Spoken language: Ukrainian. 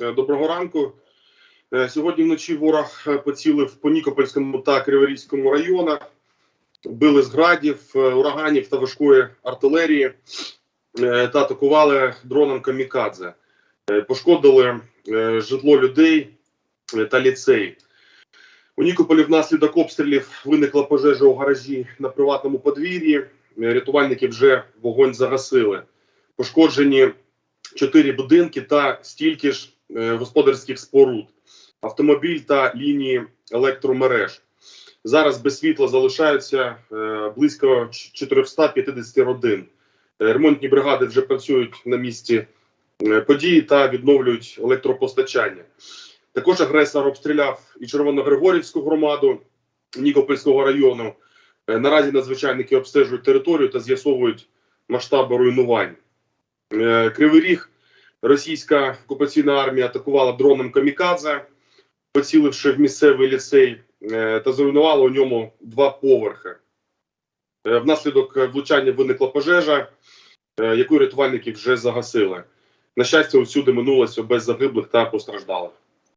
Е, Доброго ранку. Е, Сьогодні вночі ворог е, поцілив по Нікопольському та Криворізькому районах, били з градів, ураганів та важкої артилерії та атакували дроном камікадзе. Пошкодили житло людей та ліцей. У Нікополі внаслідок обстрілів виникла пожежа у гаражі на приватному подвір'ї. Рятувальники вже вогонь загасили. Пошкоджені чотири будинки та стільки ж господарських споруд, автомобіль та лінії електромереж. Зараз без світла залишаються е, близько 450 родин. Е, Ремонтні бригади вже працюють на місці е, події та відновлюють електропостачання. Також агресор обстріляв і Червоногригорівську громаду Нікопольського району. Е, Наразі надзвичайники обстежують територію та з'ясовують масштаби руйнувань. Е, Кривий Ріг російська окупаційна армія атакувала дроном камікадзе, поціливши в місцевий ліцей е, та зруйнувала у ньому два поверхи. Е, Внаслідок влучання виникла пожежа, е, яку рятувальники вже загасили. На щастя, усюди минулося без загиблих та постраждалих.